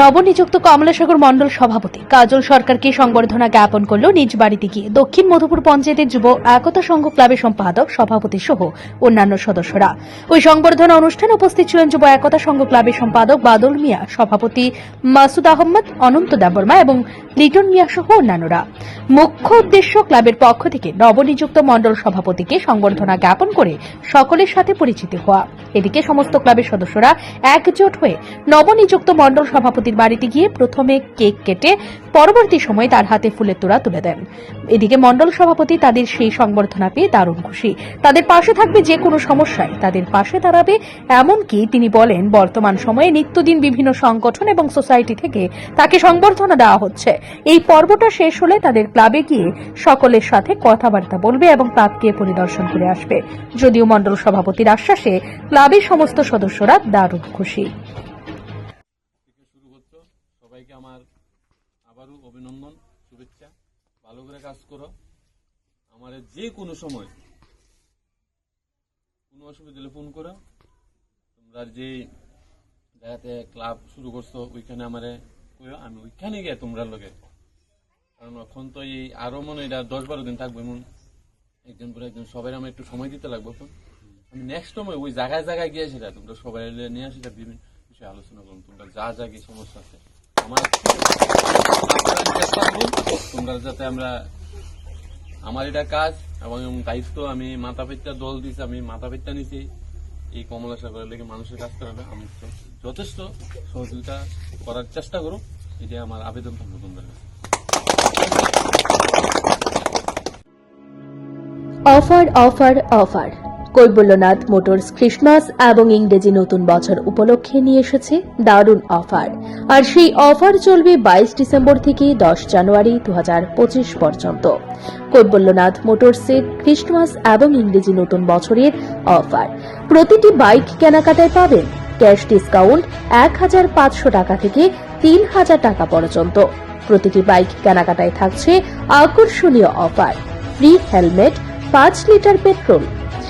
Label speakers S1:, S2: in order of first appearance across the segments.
S1: নবনিযুক্ত কমলাসাগর মণ্ডল সভাপতি কাজল সরকারকে সংবর্ধনা জ্ঞাপন করল নিজ বাড়িতে গিয়ে। দক্ষিণ মধুপুর পঞ্চায়েতের যুব একতা সংঘ ক্লাবের সম্পাদক, সভাপতি সহ অন্যান্য সদস্যরা। ওই সংবর্ধনা অনুষ্ঠানে উপস্থিত ছিলেন যুব একতা সংঘ ক্লাবের সম্পাদক বাদল মিয়া, সভাপতি মাসুদ আহমদ, অনন্ত দেববর্মা এবং লিটন মিয়া সহ অন্যান্যরা। মুখ্য উদ্দেশ্য ক্লাবের পক্ষ থেকে নবনিযুক্ত মণ্ডল সভাপতিকে সংবর্ধনা জ্ঞাপন করে সকলের সাথে পরিচিত হওয়া। এদিকে সমস্ত ক্লাবের সদস্যরা একজোট হয়ে নবনিযুক্ত মণ্ডল সভাপতির বাড়িতে গিয়ে প্রথমে কেক কেটে পরবর্তী সময় তার হাতে ফুলের তোড়া তুলে দেন। এদিকে মন্ডল সভাপতি তাদের সেই সংবর্ধনা পেয়ে দারুণ খুশি। তাদের পাশে থাকবে যে কোনো সমস্যায় তাদের পাশে দাঁড়াবে এমনকি তিনি বলেন, বর্তমান সময়ে নিত্যদিন বিভিন্ন সংগঠন এবং সোসাইটি থেকে তাকে সংবর্ধনা দেওয়া হচ্ছে। এই পর্বটা শেষ হলে তাদের ক্লাবে গিয়ে সকলের সাথে কথাবার্তা বলবে এবং ক্লাবকে পরিদর্শন করে আসবে। যদিও মন্ডল সভাপতির আশ্বাসে ক্লাবের সমস্ত সদস্যরা দারুণ খুশি।
S2: সবাইকে আমার আবারও অভিনন্দন, শুভেচ্ছা। ভালো করে কাজ করো। আমার যে কোনো সময় কোনো অসুবিধা হলে ফোন করো। তোমরা যে জায়গাতে ক্লাব শুরু করছ, ওইখানে আমারে কইও, আমি ওইখানে গিয়ে তোমরা লগে। কারণ এখন তো এই আরও মনে এটা দশ বারো দিন থাকবে, এমন একজন পরে একজন, সবাই আমার একটু সময় দিতে লাগবে এখন। আমি নেক্সট সময় ওই জায়গায় জায়গায় গিয়ে সেটা তোমরা সবাই নিয়ে আসি বিভিন্ন বিষয়ে আলোচনা করুন। তোমরা যা যা কি সমস্যা আছে। আমার যাতে আমরা আমার এটা কাজ এবং দায়িত্ব আমি মাথা পেটটা দল দিয়েছি আমি মাথা পেটটা নিছি। এই কমলা সাগরের লেগে মানুষের কাজ করাবে আমি যথেষ্ট সহযোগিতা করার চেষ্টা করো এটাই আমার আবেদন থাকবে তোমাদের কাছে।
S1: Offer offer offer. Kaibalyanath motors Christmas এবং ইংরেজি নতুন বছর উপলক্ষে নিয়ে এসেছে দারুণ অফার। আর সেই অফার চলবে বাইশ ডিসেম্বর থেকে দশ জানুয়ারি দু হাজার পঁচিশ পর্যন্ত। কৈবল্যনাথ মোটরসে ক্রিসমাস এবং ইংরেজি নতুন বছরের অফার। প্রতিটি বাইক কেনাকাটায় পাবেন ক্যাশ ডিসকাউন্ট এক হাজার পাঁচশো টাকা থেকে তিন হাজার টাকা পর্যন্ত। প্রতিটি বাইক কেনাকাটায় থাকছে আকর্ষণীয় অফার। ফ্রি হেলমেট, পাঁচ litre petrol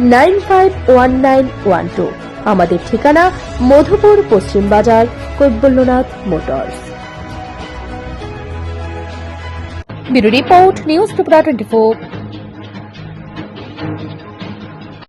S1: nine five one nine one two. আমাদের ঠিকানা মধুপুর পশ্চিম বাজার, Kaibalyanath motors. Bureau report, news Tripura twenty four.